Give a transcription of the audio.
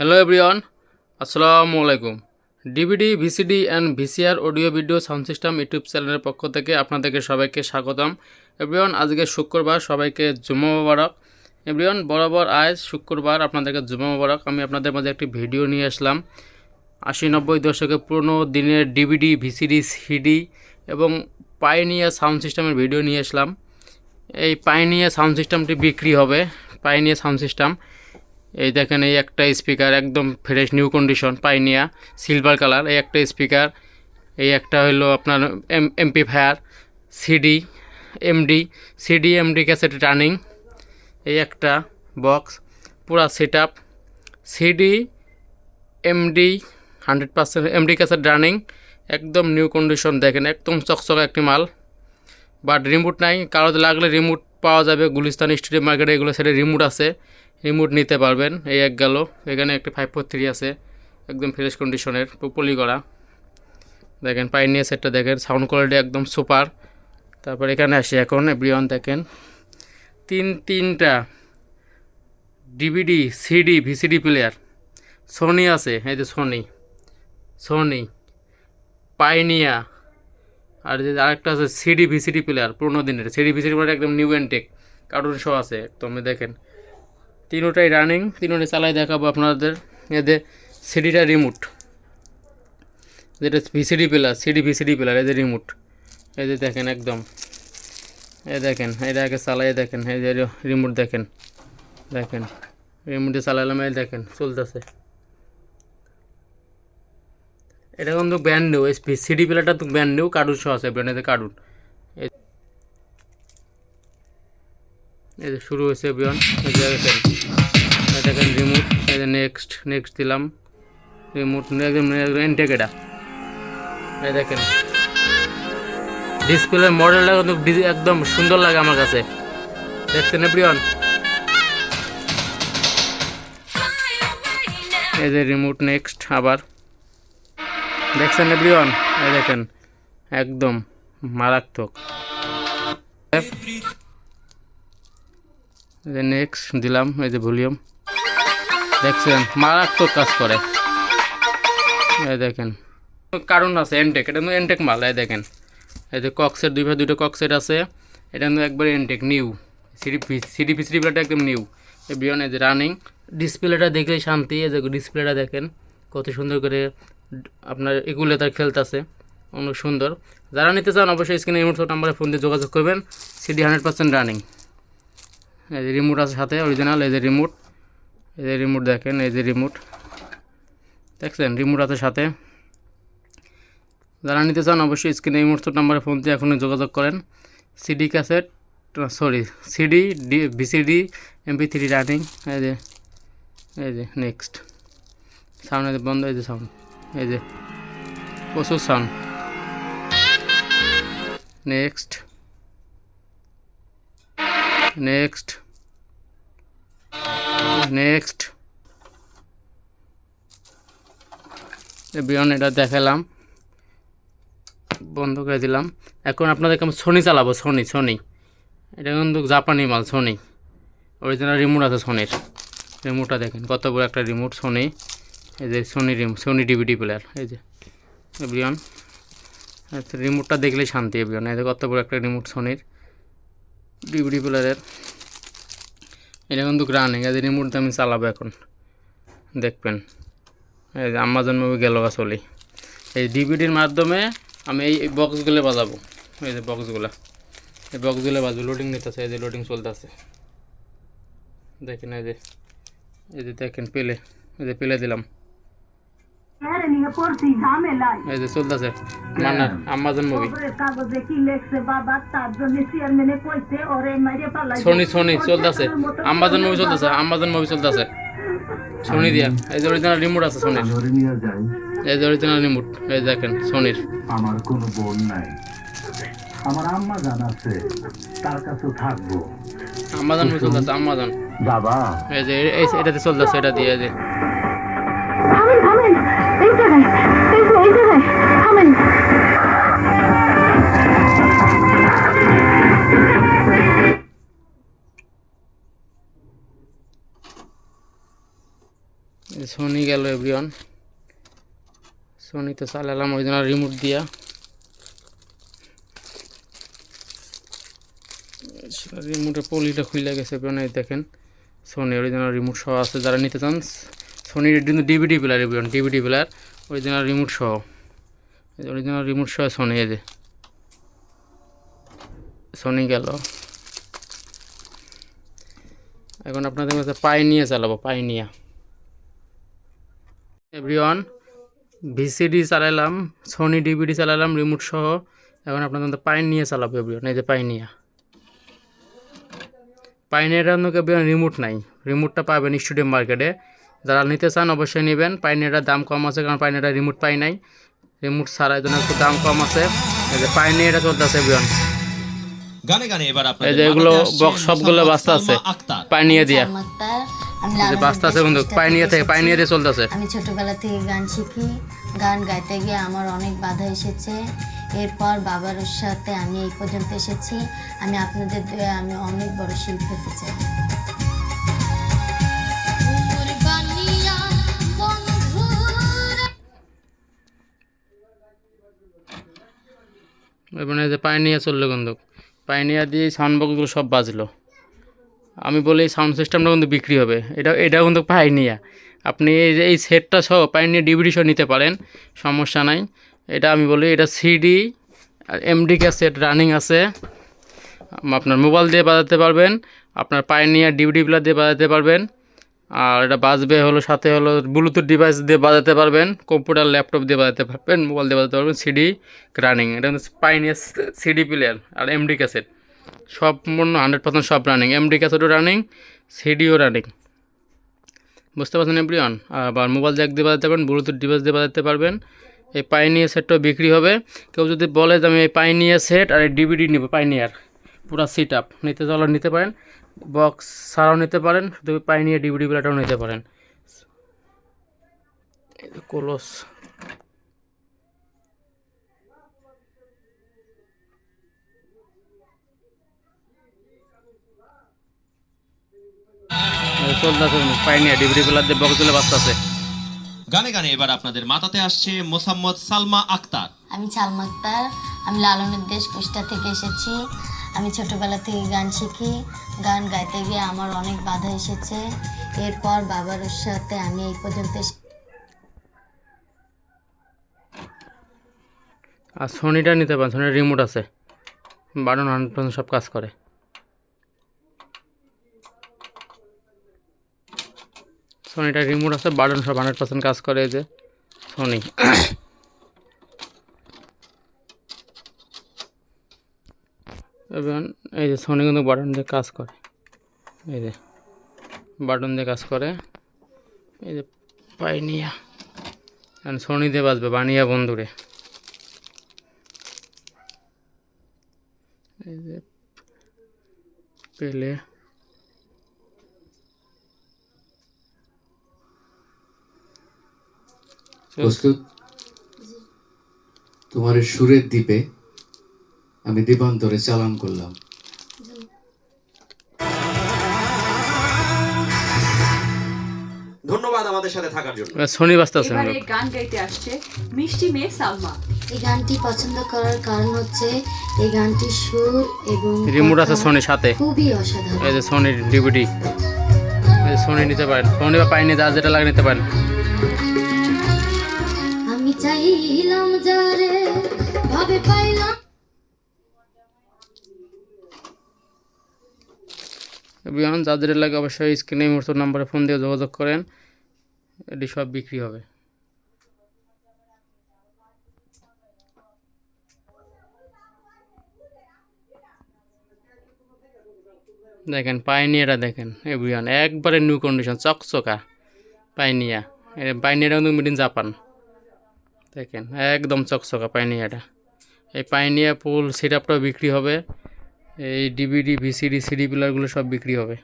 Hello everyone আসসালামু আলাইকুম DVD VCD and VCR audio video sound system YouTube চ্যানেলের পক্ষ থেকে আপনাদেরকে সবাইকে স্বাগতম। এভরিওয়ান আজকে শুক্রবার, সবাইকে জুমা মোবারক। এভরিওয়ান বরাবর আজ শুক্রবার আপনাদেরকে জুমা মোবারক। আমি আপনাদের মাঝে একটি ভিডিও নিয়ে আসলাম। আশি নব্বই দশকে পুরনো দিনের ডিভিডি ভিসিডি সিডি এবং পাইনিয়া সাউন্ড সিস্টেমের ভিডিও নিয়ে আসলাম। এই পাইনিয়া সাউন্ড সিস্টেমটি বিক্রি হবে। পাইনিয়া সাউন্ড সিস্টেম এই দেখেন, এই একটা স্পিকার একদম fresh new condition Pioneer silver colour এই একটা স্পিকার এই একটা হলো আপনার M amplifier CD MD CD MD cassette running এই একটা বক্স পুরা set up CD MD hundred percent MD cassette running একদম নিউ কন্ডিশন দেখেন, একদম চকচক একটি মাল। বাট রিমোট নাই কারোতে লাগলে রিমোট পাওয়া যাবে, গুলিস্তান স্ট্রিট মার্কেটে এগুলো সেটা রিমোট আছে। রিমোট নিতে পারবেন। এই এক গেল। এখানে একটি ফাইভ ফোর থ্রি আছে। একদম ফ্রেশ কন্ডিশনের পলি করা দেখেন পাইনিয়া সেটটা দেখেন। সাউন্ড কোয়ালিটি একদম সুপার তারপর এখানে আসি এখন এভরিওয়ান দেখেন। তিন তিনটা DVD CD VCD player Sony আছে, এই যে সোনি সোনি পাইনিয়া আর যে আরেকটা আছে সিডি ভিসিডি প্লেয়ার পুরোনো দিনের। সিডি ভিসিডি প্লেয়ার একদম new Entech cartoon show আছে, একদম দেখেন। তিনোটাই রানিং তিনোটাই চালাই দেখাবো আপনাদের। এদের সিডিটা রিমোট যেটা VCD player CD VCD player এদের রিমোট এই যে দেখেন একদম। এই দেখেন, এটা আগে চালাই দেখেন, এই যে রিমোট দেখেন। দেখেন রিমোটে চালালাম, এই দেখেন, চলতেছে। এটা কিন্তু ব্যান্ড নিউ এই সিডি প্লেয়ারটা তো ব্যান্ড নিউ কার্টুন শো আছে ব্র্যান্ডের কার্টুন এই যে শুরু হয়েছে বিয়ন, এই যে দেখেন দেখেন রিমোট এই যে নেক্সট নেক্সট দিলাম। রিমোট একদম এনটেক এটা এই দেখেন ডিসপ্লের মডেলটা কিন্তু একদম সুন্দর লাগে আমার কাছে। দেখছেন এভরিওয়ান এই যে রিমোট নেক্সট আবার। দেখছেন এভরিওয়ান এই দেখেন, একদম মারাত্মক। নেক্সট দিলাম, এই যে ভলিউম। দেখছেন, মারাত্মক কাজ করে। এই দেখেন, কারণ আছে এনটেক এটা এনটেক মাল, এই দেখেন। এই যে কক্সের দুই ভাই দুটো কক্সের আছে, এটা কিন্তু একবার Entech new CD CD VCD প্লেটা একদম নিউ বিয়ন এই যে রানিং ডিসপ্লেটা দেখলেই শান্তি, এই যে ডিসপ্লেটা দেখেন, কত সুন্দর করে আপনার এগুলো তার খেলতেছে, অনেক সুন্দর। যারা নিতে চান, অবশ্যই স্ক্রিনে রিমোট নাম্বারে ফোন দিয়ে যোগাযোগ করবেন। সিডি হান্ড্রেড পার্সেন্ট রানিং এই যে রিমোট আছে সাথে অরিজিনাল এই যে রিমোট এই যে রিমোট দেখেন, এই যে রিমোট দেখছেন রিমোট আছে সাথে। যারা নিতে চান অবশ্যই স্ক্রিনে এই মুহূর্তে নাম্বারে ফোন দিয়ে এখনই যোগাযোগ করেন। CD cassette sorry CD D VCD MP three running এই যে এই যে নেক্সট সাউন্ড এই যে বন্ধ, এই যে সাউন্ড এই যে, প্রচুর সাউন্ড নেক্সট নেক্সট নেক্সট বিয়ন এটা দেখালাম। বন্ধ করে দিলাম। এখন আপনাদেরকে আমি সোনি চালাবো সোনি সোনি এটা কিন্তু জাপানি মাল সোনি অরিজিনাল রিমোট আছে সোনির রিমোটটা দেখেন, কত বড় একটা রিমোট সোনি এই যে Sony remote Sony DVD player এই যে। আচ্ছা রিমোটটা দেখলেই শান্তি এভরিওয়ান এই যে কত বড় একটা রিমোট সোনির ডিভিডি প্লেয়ারের। এটা কিন্তু রানিং এই যে রিমোটটা আমি চালাবো এখন। দেখবেন। এই যে আমাজন মুভি গেল বা চলি। এই ডিভিডির মাধ্যমে আমি এই বক্সগুলো বাজাবো। এই যে বক্সগুলো এই বক্সগুলো বাজবো। লোডিং নিতেছে, এই যে লোডিং চলতেছে। দেখেন এই যে এই যে দেখেন, পেলে। এই যে পেলে দিলাম। নিয়ে পড়ছি ঝামেলায়। এই যে চলতেছে মান্না আমাজন মুভি কাগজে কি লেখছে বাবা তার জন্য চেয়ারম্যানে কইছে ওরে মাইরে পালাই সোনি সোনি চলতেছে। আমাজন মুভি চলতেছে? আমাজন মুভি চলতেছে? সোনি দিয়া। এই যে অরিজিনাল রিমোট আছে সোনির এই যে অরিজিনাল রিমোট এই দেখেন সোনির আমার কোনো বোন নাই। আমার আম্মা জান আছে তার কাছেও থাকব। আমাজন মুভি চলতেছে? আমাজন বাবা। এই যে এই- এটাতে চলতেছে এটা দিয়ে এই যে। সোনি গেল, এভরিওয়ান। সোনি তো চালালাম ওই জন্য রিমোট দিয়া। রিমোটের পলিটা খুলে গেছে, এভরিওয়ান দেখেন। সোনি অরিজিনাল রিমোট সহ আছে, যারা নিতে চান, সোনির কিন্তু DVD player everyone DVD player original remote সহ অরিজিনাল রিমোট সহ সোনি এই যে সোনি গেল। এখন আপনাদের কাছে পাই নিয়ে চালাবো পাই নিয়ে এভরিওয়ান ভিসিডি চালালাম সোনি ডিভিডি চালালাম রিমোট সহ। এখন আপনাদের পাইন নিয়ে চালাবো এভরিওয়ান এই যে পাইনিয়া এভরিওয়ান রিমোট নাই। রিমোটটা পাবেন স্টুডিয়াম মার্কেটে যারা নিতে চান অবশ্যই নেবেন। পাইনিয়াটার দাম কম আছে কারণ পাইনিয়াটা রিমোট পাই নাই। রিমোট ছাড়া এই জন্য একটু দাম কম আছে। এই যে পাইনিয়াটা চলতেছে এভরিওয়ান গানে গানে এবার আপনাদের এই যে এগুলো box সবগুলো বাস্তা আছে। পাইনিয়া দিয়া। যে বাস্তা আছে বন্ধু পাইনিয়া থেকে। পাইনিয়া দিয়ে চলতেছে। আমি ছোটবেলা থেকে গান শিখি। গান গাইতে গিয়ে আমার অনেক বাধা এসেছে। এরপর বাবার সাথে আমি এই পর্যন্ত এসেছি। আমি আপনাদের আমি অনেক বড় শিল্পী হতে চাই। এই যে পাইনিয়া চলল কিন্তু। পাইনিয়া দিয়ে সাউন্ড বক্সগুলো সব বাজলো। আমি বলি, এই সাউন্ড সিস্টেমটা কিন্তু বিক্রি হবে। এটা এটা কিন্তু পাইনিয়া আপনি এই যে, এই সেটটা সহ পাইনিয়া ডিভিডি সহ নিতে পারেন, সমস্যা নাই। এটা আমি বলি, এটা সিডি, আর এমডি ক্যাসেট রানিং আছে। আপনার মোবাইল দিয়ে বাজাতে পারবেন, আপনার পাইনিয়া ডিভিডি প্লেয়ার দিয়ে বাজাতে পারবেন। আর এটা বাজবে হলো সাথে হলো ব্লুটুথ ডিভাইস দিয়ে বাজাতে পারবেন কম্পিউটার ল্যাপটপ দিয়ে বাজাতে পারবেন মোবাইল দিয়ে বাজাতে পারবেন সিডি রানিং এটা হচ্ছে পাইনিয়ার সিডি প্লেয়ার আর এমডি ক্যাসেট সম্পূর্ণ হান্ড্রেড পার্সেন্ট সব রানিং এমডি ক্যাসেটও রানিং সিডিও রানিং বুঝতে পারছেন এভরিওয়ান আবার মোবাইল জ্যাক দিয়ে বাজাতে পারবেন ব্লুটুথ ডিভাইস দিয়ে বাজাতে পারবেন। এই পাইনিয়ার সেটটাও বিক্রি হবে। কেউ যদি বলে যে আমি এই পাইনিয়ার সেট আর এই ডিভিডি নেব পাইনিয়ার পুরো সিট আপ নিতে চাইলে নিতে পারেন। বক্স ছাড়াও নিতে পারেন শুধু পাইনিয়ার ডিভিডি প্লেটাও নিতে পারেন। এই যে কলস ডিভিডি দিয়ে বক্স দিলে বাঁচতেছে। গানে গানে এবার আপনাদের মাথাতে আসছে মোসাম্মদ সালমা আক্তার। আমি ছালমাক্তার আমি লালনের দেশ কুষ্টা থেকে এসেছি। আমি ছোটবেলা থেকে গান শিখি। গান গাইতে গিয়ে আমার অনেক বাধা এসেছে। এরপর বাবার সাথে আমি এই পর্যন্ত আর সোনিটা নিতে পারেন, সোনির রিমোট আছে। বাটন হান্ড্রেড সব কাজ করে। সোনিটা রিমোট আছে বাটন সব হান্ড্রেড পার্সেন্ট কাজ করে যে সোনি। এবং এই যে সোনি কিন্তু বাটন দিয়ে কাজ করে। এই যে বাটন দিয়ে কাজ করে। এই যে পাইনিয়া। সোনি দিয়ে বাজবে, বানিয়া বন্ধুরে। এই যে পেলে প্রস্তুত তোমার সুরের দ্বীপে আমি দ্বীপান্তরে চালান করলাম। ধন্যবাদ আমাদের সাথে থাকার জন্য। আছে এবারে গান গাইতে আসছে মিষ্টি মেয়ে সালমা। এই গানটি পছন্দ করার কারণ হচ্ছে এই গানটির সুর এবং রিমোট আছে সোনির সাথে। খুবই অসাধারণ। এই যে সোনির ডিভিডি। এই যে সোনি নিতে পারেন। সোনি বা পাইনি যার যেটা লাগে নিতে পারেন। আমি চাইলাম যারে ভাবে পাইলাম বিমান যেটা লাগে অবশ্যই স্ক্রিনে মুহূর্ত নাম্বারে ফোন দিয়ে যোগাযোগ করেন। এটি সব বিক্রি হবে। দেখেন পাইনিয়াটা দেখেন এভরিওয়ান একবারে নিউ কন্ডিশন চকচকা পাইনিয়া পাইনিয়াটা কিন্তু মিড ইন জাপান দেখেন, একদম চকচকা পাইনিয়াটা এই পাইনিয়া ফুল সিরাপটাও বিক্রি হবে। এই ডিভিডি ভিসিডি সিডি প্লেয়ারগুলো সব বিক্রি হবে।